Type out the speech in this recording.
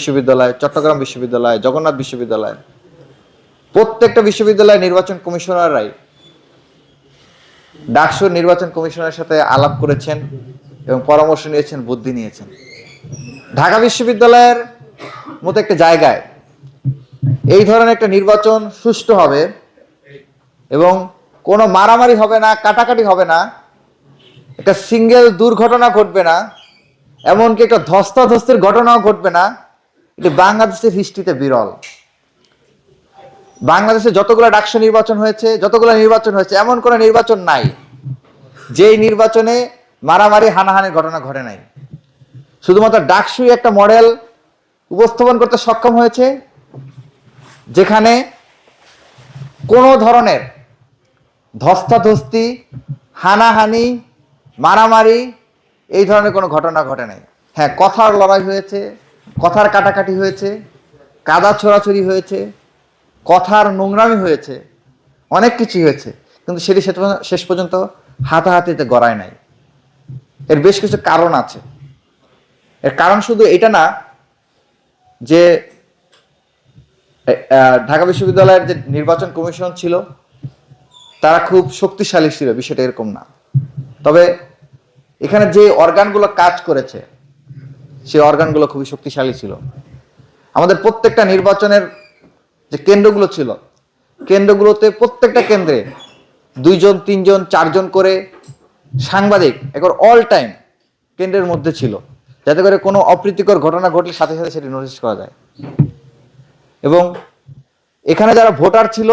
বিশ্ববিদ্যালয়, চট্টগ্রাম বিশ্ববিদ্যালয়, জগন্নাথ বিশ্ববিদ্যালয়। প্রত্যেকটা বিশ্ববিদ্যালয় নির্বাচন কমিশনাররাই ডাকসু নির্বাচন কমিশনের সাথে আলাপ করেছেন এবং পরামর্শ নিয়েছেন, বুদ্ধি নিয়েছেন। ঢাকা বিশ্ববিদ্যালয়ের মতো একটা জায়গায় এই ধরনের একটা নির্বাচন সুষ্ঠু হবে এবং কোনো মারামারি হবে না, কাটাকাটি হবে না, একটা সিঙ্গেল দুর্ঘটনা ঘটবে না, এমনকি একটা ধস্তাধস্তির ঘটনাও ঘটবে না এটি বাংলাদেশের হিস্ট্রিতে বিরল। বাংলাদেশে যতগুলো ডাকসু নির্বাচন হয়েছে, যতগুলো নির্বাচন হয়েছে, এমন কোনো নির্বাচন নাই, যেই নির্বাচনে মারামারি, হানাহানির ঘটনা ঘটে নাই। শুধুমাত্র ডাকসুই একটা মডেল উপস্থাপন করতে সক্ষম হয়েছে, যেখানে কোনো ধরনের ধস্তাধস্তি, হানাহানি, মারামারি, এই ধরনের কোনো ঘটনা ঘটে নাই। হ্যাঁ কথার লড়াই হয়েছে কথার কাটাকাটি হয়েছে, কাদা ছোড়াছুরি হয়েছে, কথার নোংরামি হয়েছে, অনেক কিছু হয়েছে, কিন্তু সেটি শেষ পর্যন্ত- হাতাহাতিতে গড়ায় নাই। এর বেশ কিছু কারণ আছে। এর কারণ শুধু এটা না, যে ঢাকা বিশ্ববিদ্যালয়ের যে নির্বাচন কমিশন ছিল, তারা খুব শক্তিশালী ছিল, বিষয়টা এরকম না। তবে এখানে যে অর্গানগুলো কাজ করেছে সেই অর্গানগুলো খুবই শক্তিশালী ছিল। আমাদের প্রত্যেকটা নির্বাচনের যে কেন্দ্রগুলো ছিল, কেন্দ্রগুলোতে প্রত্যেকটা কেন্দ্রে দুইজন, তিনজন, চারজন করে সাংবাদিক একবার অল টাইম কেন্দ্রের মধ্যে ছিল, যাতে করে কোনো অপ্রীতিকর ঘটনা ঘটলে সাথে সাথে সেটি নোটিশ করা যায়। এবং এখানে যারা ভোটার ছিল